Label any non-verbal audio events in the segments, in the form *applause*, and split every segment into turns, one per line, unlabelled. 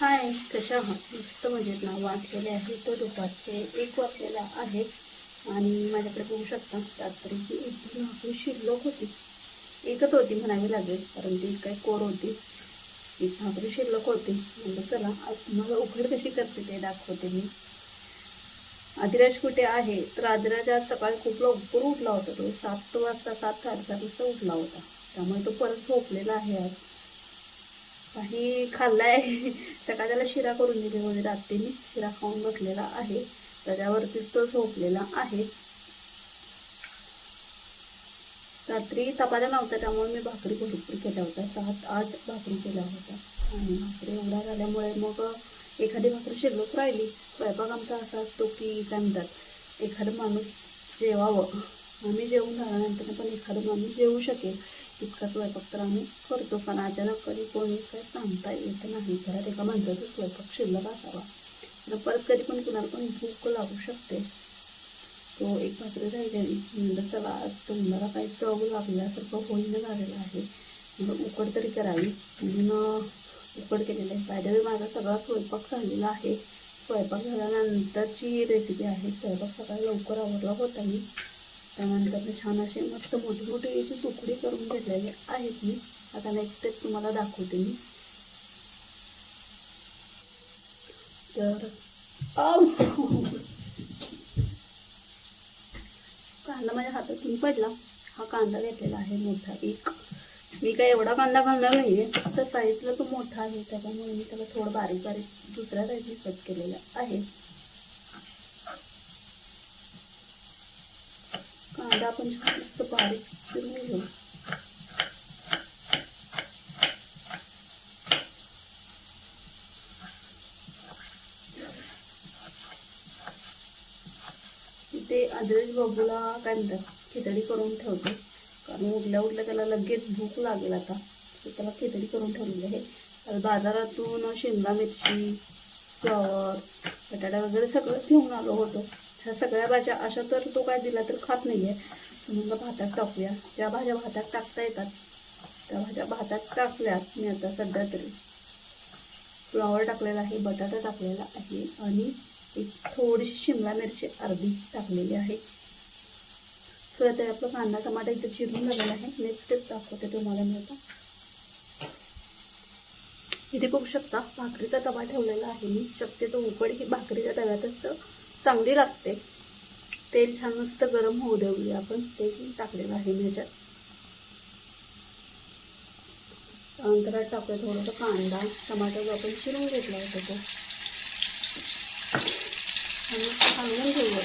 हाय कशा आहात? मस्त मजेत ना. वाचलेले आहे तो दुपारचे एक वाचलेला आहे. आणि माझ्याकडे बघू शकता रात्रीची एक भाकरी शिल्लक होती. एकच होती म्हणावी लागेल कारण ती काय कोर होती. एक भाकरी शिल्लक होती. म्हणलं चला तुम्हाला उघड कशी करते ते दाखवते मी. आदिराज कुठे आहे? तर आदिराज आज सकाळी खूप लवकर उठला होता. तो सात वाजता सात साडेसात वाजता उठला होता. त्यामुळे तो परत झोपलेला आहे आज. काही खाल्लाय. *laughs* सकाळच्याला शिरा करून दिली म्हणजे रात्रीने. शिरा खाऊन बसलेला आहे. त्याच्यावरतीच तो झोपलेला आहे. रात्री चपात्या नव्हत्या त्यामुळे मी भाकरी भरपूर केल्या होत्या. सात आठ भाकरी केल्या होत्या. आणि भाकरी एवढ्या झाल्यामुळे मग एखादी भाकरी शिल्लक राहिली. स्वयंपाक आमचा असा असतो की काय म्हणतात एखादं माणूस जेवावं. आम्ही जेवून झाल्यानंतर पण एखादं माणूस जेवू शकेल. इतका स्वयंपाक तर आम्ही करतो पण अचानक कधी कोणी काय सांगता येत नाही. घरात एका माणसाचा स्वयंपाक शिल्लक असावा. आणि परत कधी पण कुणाला पण भूक लागू शकते. तो एक पात्र राहिलेली चला आज तुम्हाला काही चव लागल्यासारखं होईन झालेलं आहे. उकड तरी करावी म्हणून उकड केलेलं आहे. पायदळी माझा सगळा स्वयंपाक झालेला आहे. स्वयंपाक झाल्यानंतरची रेसिपी आहे. स्वयंपाक सकाळी लवकर आवडला होता मी. त्यानंतर छान असे मस्त मोठी मोठी याचे तुकडे करून घेतलेले आहेत मी. आता नेक्स्ट स्टेप तुम्हाला दाखवते मी. तर कांदा माझ्या हातातून पडला. हा कांदा घेतलेला आहे मोठा एक. मी काय एवढा कांदा घालणार नाही आहे फक्त साईजला तो मोठा आहे. त्याच्यामुळे मी त्याला थोडं बारीक बारीक दुसऱ्या साईजने कट केलेला आहे. कांदा आपण छान मस्त बारीक चिरून घेऊ. इथे आदरेश बाबूला काय म्हणतात खिचडी करून ठेवते. कारण उठल्या उठल्या त्याला लगेच भूक लागेल आता. त्याला खिचडी करून ठेवलेली आहे. बाजारातून शिमला मिरची फ्लॉवर बटाटा वगैरे सगळं घेऊन आलो होतो. ह्या सगळ्या भाज्या अशा तर तो काय दिला तर खात नाही आहे म्हणून भातात टाकूया. ज्या भाज्या भातात टाकता येतात त्या भाज्या भातात टाकल्यात मी आता सध्या तरी. फ्लॉवर टाकलेला आहे बटाटा टाकलेला आहे आणि एक थोडीशी शिमला मिरची अर्धी टाकलेली आहे. तर ते आपलं कांदा टमाटा इथं चिरून झालेला आहे. नेक्स्ट स्टेप दाखवते तुम्हाला मी आता. इथे बघू शकता भाकरीचा तवा ठेवलेला आहे मी. शक्यतो उकड ही भाकरीच्या तव्यातच चांगली लागते. तेल छान मस्त गरम होऊ देऊया आपण. ते टाकलेलं आहे ह्याच्यात. त्यानंतर टाकूया थोडंसं कांदा टमाटा जो आपण चिरून घेतला होता तो सांगून घेऊया.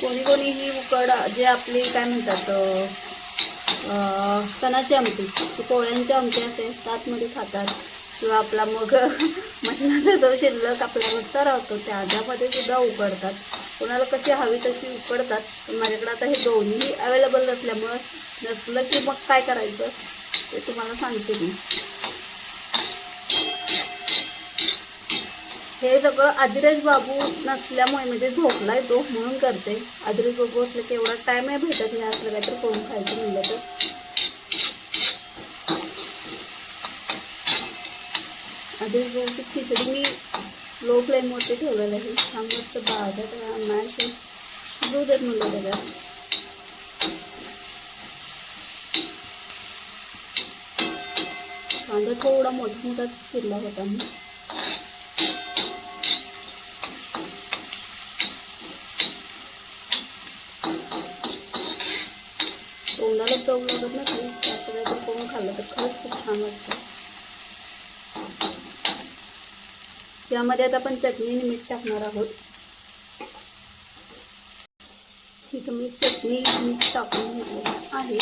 कोणी कोणी ही उकड जे आपली काय म्हणतात अं, सणाची आमटी ती पोळ्यांची आमटी असे ताटमध्ये खातात. किंवा आपला मग *laughs* मटणाचा जो शिल्लक आपला रस्ता राहतो त्याच्यामध्ये सुद्धा उकडतात. कोणाला कशी हवी तशी उकडतात. पण माझ्याकडे आता हे दोन्ही अवेलेबल नसल्यामुळं नसलं की मग काय करायचं ते तुम्हाला सांगते मी. हे सगळं आदिराज बाबू नसल्यामुळे म्हणजे झोपलाय तो म्हणून करते. आदिराज बाबू असलं की एवढा टाइम आहे भेटत नाही असलं काहीतरी करून खायचं म्हणलं तर. आधी बाबूची खिचडी मी लो फ्लेमवरती ठेवलेलं आहे. छान मस्त भाजत मॅश दूध म्हणलं त्याला. कांदा थोडा मोठा मोठा चिरला होता मी. तोंडाला चव लागत नसली असं काहीतरी करून खाल्लं तर खरंच खूप छान वाटतं. यामध्ये आता आपण चटणी आणि मीठ टाकणार आहोत. इथं मी चटणी मीठ टाकून घेतलेलं आहे.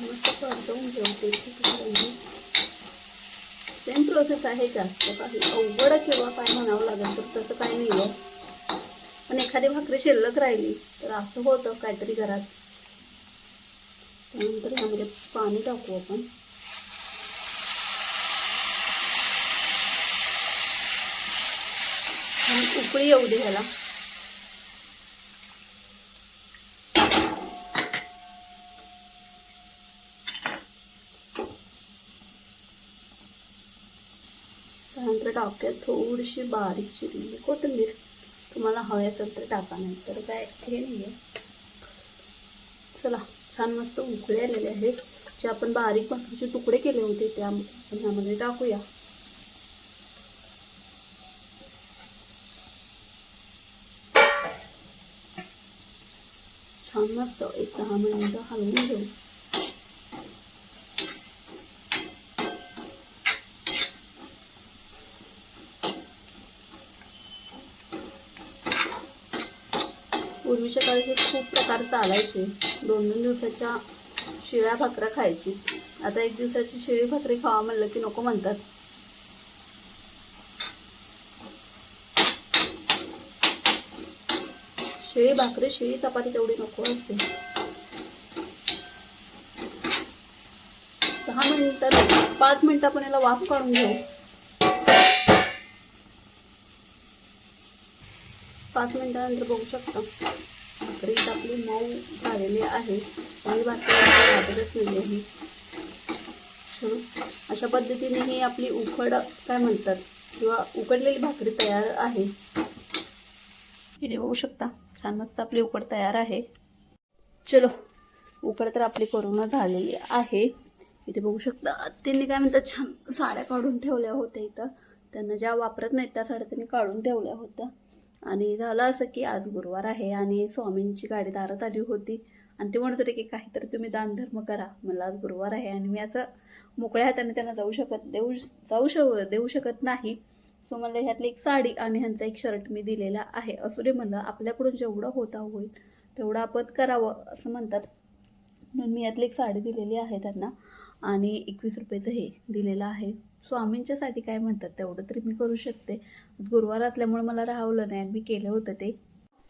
मस्त परतवून ठेवते सेम प्रोसेस आहे जास्त काही. अवघड किंवा काय म्हणावं लागेल तर तसं काही नाही आहे पण एखादी भाकरी शिल्लक राहिली तर असं होतं काहीतरी घरात. त्यानंतर यामध्ये पाणी टाकू आपण. उकळी येऊ दे ह्याला. त्यानंतर टाकूया थोडीशी बारीक चिरली कोथिंबीर तुम्हाला हवे असेल तर टाका नाही तर काय हे नाही आहे चला. छान मस्त उकळे आलेले आहेत जे आपण बारीक भाकरीचे तुकडे केले होते त्या आपण ह्यामध्ये टाकूया. छान मस्त एक दहा मिनिटं हलवून घेऊ. पूर्वीच्या काळी खूप प्रकार चालायचे. दोन दोन दिवसाच्या शिळ्या भाकऱ्या खायची. आता एक दिवसाची शिळी भाकरी खावा म्हणलं की नको म्हणतात. शिळी भाकरी शिळी चपाती तेवढी नको असते. दहा मिनिटात पाच मिनिटं आपण याला वाफ काढून घेऊ. पाच मिनिटानंतर बघू शकता. आपली मऊ झालेली आहे. आणि वाटतच नाही ही. अशा पद्धतीने ही आपली उकड काय म्हणतात किंवा उकडलेली भाकरी तयार आहे. इथे बघू शकता छान मस्त आपली उकड तयार आहे. चलो उकड तर आपली करून झालेली आहे. इथे बघू शकता त्यांनी काय म्हणतात छान साड्या काढून ठेवल्या होत्या इथं. त्यांना ज्या वापरत नाहीत त्या साड्या त्यांनी काढून ठेवल्या होत्या. आणि झालं असं की आज गुरुवार आहे आणि स्वामींची गाडी दारात आली होती. आणि ते म्हणत होते की काहीतरी तुम्ही दानधर्म करा. मला आज गुरुवार आहे आणि मी असं मोकळ्या हाताने त्यांना जाऊ शकत देऊ जाऊ शक देऊ शकत नाही. सो मला ह्यातली एक साडी आणि ह्यांचा एक शर्ट मी दिलेला आहे. असू दे म्हणलं आपल्याकडून जेवढं होता होईल तेवढं आपण करावं असं म्हणतात. म्हणून मी यातली एक साडी दिलेली आहे त्यांना आणि एकवीस रुपयाचं हे दिलेलं आहे. स्वामींच्यासाठी काय म्हणतात तेवढं तरी मी करू शकते. गुरुवार असल्यामुळे मला राहवलं नाही आणि मी केलं होतं ते.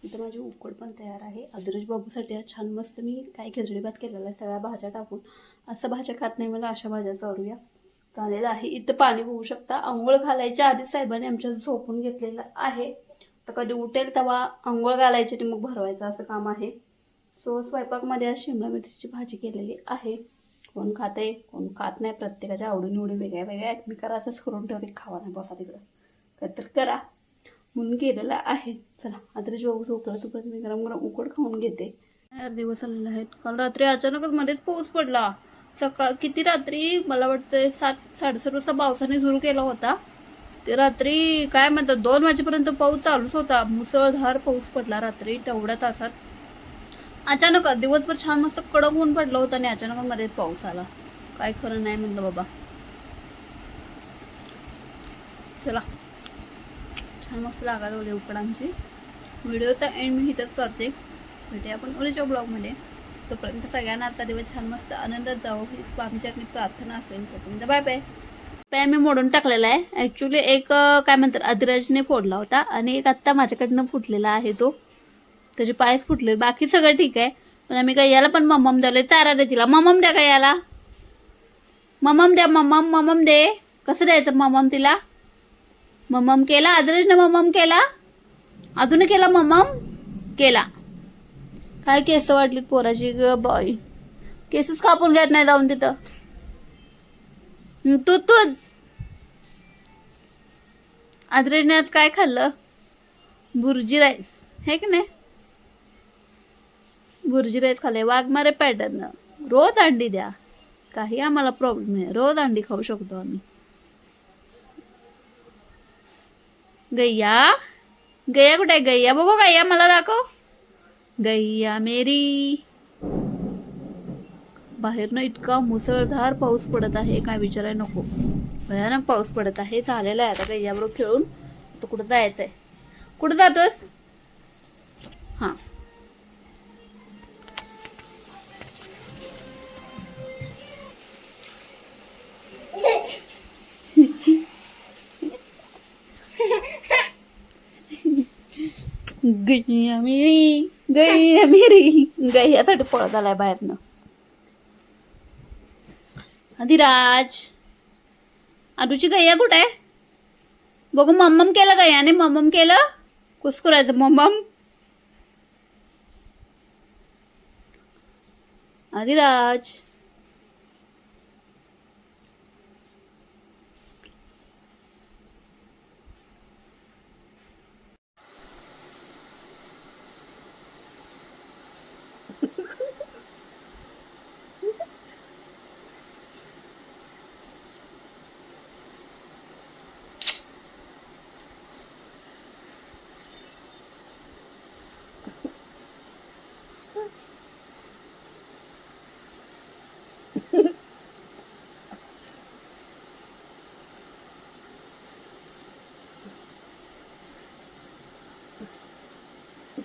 इथं माझी उकड पण तयार आहे. अद्रज बाबूसाठी आज छान मस्त मी काय खिचडी भात केलेला आहे सगळ्या भाज्या टाकून. असं भाज्या खात नाही मला अशा भाज्या चालूया. झालेलं आहे. इथं पाणी होऊ शकता. आंघोळ घालायच्या आधी साहेबांनी आमच्या झोपून घेतलेलं आहे. तर कधी उठेल तेव्हा आंघोळ घालायची ते मग भरवायचं असं काम आहे. सो स्वयंपाकमध्ये आज शिमला मिरचीची भाजी केलेली आहे. कोण खाते कोण खात नाही प्रत्येकाच्या आवडीनिवडी वेगळ्या वेगळ्या आहेत. मी करा असंच करून ठेवते खावा नाही बसा तिकडं. काहीतरी करा. म्हणून गेलेलं आहे. चला आता बघू झोपलं तोपर्यंत मी गरम गरम उकड खाऊन घेते. यार दिवस आलेले आहेत. काल रात्री अचानकच मध्येच पाऊस पडला. सकाळ किती रात्री? मला वाटतं सात साडेसात वाजता पावसाने सुरू केला होता. ते रात्री काय म्हणतात दोन वाजेपर्यंत पाऊस चालूच होता. मुसळधार पाऊस पडला रात्री तेवढ्या तासात. अचानक दिवसभर छान मस्त कडक ऊन पडलं होतं आणि अचानक मध्येच पाऊस आला. काय खरं नाही म्हणलं बाबा. चला. छान मस्त लागायला होते उकड आमची. व्हिडिओचा एंड मी इथंच करते. भेटूया आपण उद्याच्या ब्लॉगमध्ये तोपर्यंत सगळ्यांना आता दिवस छान मस्त आनंदात जावं. ही स्वामीची आपली प्रार्थना असेल तोपर्यंत बाय बाय पाय मी मोडून टाकलेला आहे. ॲक्च्युली एक काय म्हणतात अद्रजने फोडला होता आणि एक आत्ता माझ्याकडनं फुटलेला आहे तो. त्याचे पायच फुटले बाकी सगळं ठीक आहे. पण आम्ही काय याला पण मम्मम द्यायला चारा दे तिला. मम्मम द्या का याला? मम्मम द्या मम्मम मम्मम दे. कसं द्यायचं मम्मम तिला? मम्मम केला? आदरेशने मम्मम केला? अजून केला मम्मम? केला. काय केस वाटली पोराची ग बाई. केसच कापून घेत नाही जाऊन तिथं. तू तूच. आदरेशने आज काय खाल्लं? बुर्जी राईस. हे की नाही? भुर्जी राईस खाल्ले वाघमारे पॅटर्न रोज अंडी द्या. काही आम्हाला प्रॉब्लेम नाही. रोज अंडी खाऊ शकतो आम्ही. गैया? गैया कुठे आहे? गैया बघू गैया मला दाखव. गैया मेरी. बाहेरनं इतका मुसळधार पाऊस पडत आहे काय विचाराय नको. भयानक पाऊस पडत आहे झालेला आहे आता गैयाबरोबर खेळून. तो कुठं जायचं आहे कुठं जातोस? हां. गैया मिरी गैया मिरी गैयासाठी पळत आलाय बाहेरनं. अधिराज आडूची गैया कुठे? आहे बघू मम्मम केलं गैयाने मम्मम केलं? कुसकुरायचं मम्मम. अधिराज